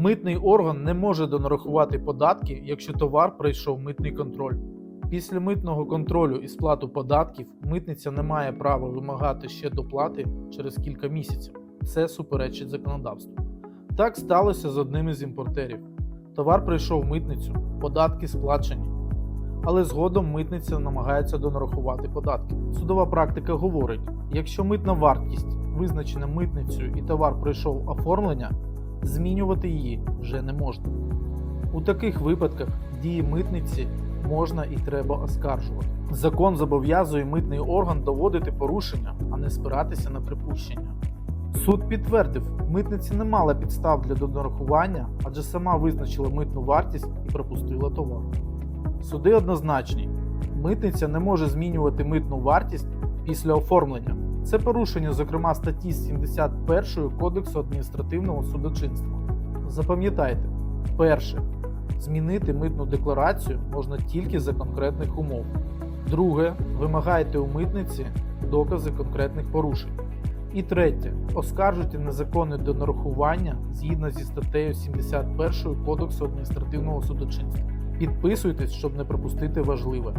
Митний орган не може донарахувати податки, якщо товар пройшов митний контроль. Після митного контролю і сплату податків митниця не має права вимагати ще доплати через кілька місяців. Це суперечить законодавству. Так сталося з одним із імпортерів. Товар прийшов митницю, податки сплачені. Але згодом митниця намагається донарахувати податки. Судова практика говорить: якщо митна вартість визначена митницею і товар пройшов оформлення, змінювати її вже не можна. У таких випадках дії митниці можна і треба оскаржувати. Закон зобов'язує митний орган доводити порушення, а не спиратися на припущення. Суд підтвердив, митниця не мала підстав для донарахування, адже сама визначила митну вартість і пропустила товар. Суди однозначні: митниця не може змінювати митну вартість після оформлення. Це порушення, зокрема, статті 71 Кодексу адміністративного судочинства. Запам'ятайте, перше, змінити митну декларацію можна тільки за конкретних умов. Друге, вимагайте у митниці докази конкретних порушень. І третє, оскаржуйте незаконне донарахування згідно зі статтею 71 Кодексу адміністративного судочинства. Підписуйтесь, щоб не пропустити важливе.